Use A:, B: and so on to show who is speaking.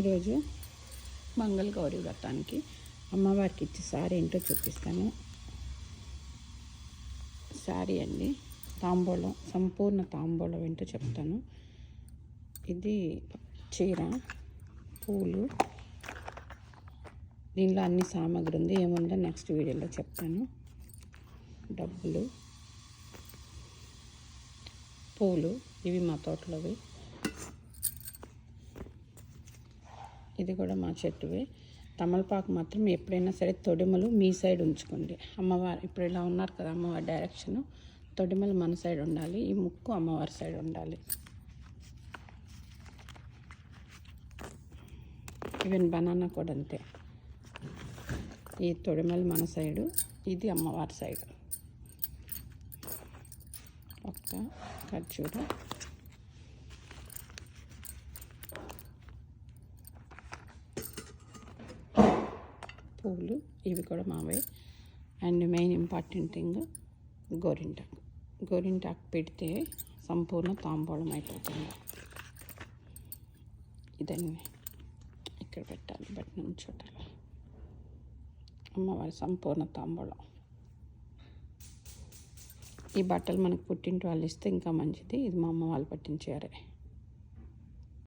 A: ఈరోజు మంగళ గౌరీ వ్రతానికి అమ్మవారికి ఇచ్చే శారీ ఏంటో చూపిస్తాను. శారీ అండి. తాంబూలం సంపూర్ణ తాంబూలం ఏంటో చెప్తాను. ఇది చీర పూలు. దీనిలో అన్ని సామాగ్రి ఉంది. ఏముందో నెక్స్ట్ వీడియోలో చెప్తాను. డబ్బులు పూలు ఇవి మా తోటలోవి. ఇది కూడా మా చెట్టువే. తమలపాకు మాత్రం ఎప్పుడైనా సరే తొడిమలు మీ సైడ్ ఉంచుకోండి. అమ్మవారు ఇప్పుడు ఇలా ఉన్నారు కదా అమ్మవారి డైరెక్షన్. తొడిమలు మన సైడ్ ఉండాలి ఈ ముక్కు అమ్మవారి సైడ్ ఉండాలి. ఈవెన్ బనానా కూడా అంతే. ఈ తొడిమలు మన సైడు ఇది అమ్మవారి సైడ్. ఒక్క ఖర్జూరం. పువ్వులు ఇవి కూడా మావే. అండ్ మెయిన్ ఇంపార్టెంట్ థింగ్ గోరింటాకు గోరింటాకు పెడితే సంపూర్ణ తాంబూలం అయిపోతుంది. ఇదన్నీ ఇక్కడ పెట్టాలి బట్టి చూడాలి అమ్మవారి సంపూర్ణ తాంబూలం. ఈ బట్టలు మనకు పుట్టింటి వాళ్ళు ఇస్తే ఇంకా మంచిది. ఇది మా అమ్మ వాళ్ళు పట్టించారే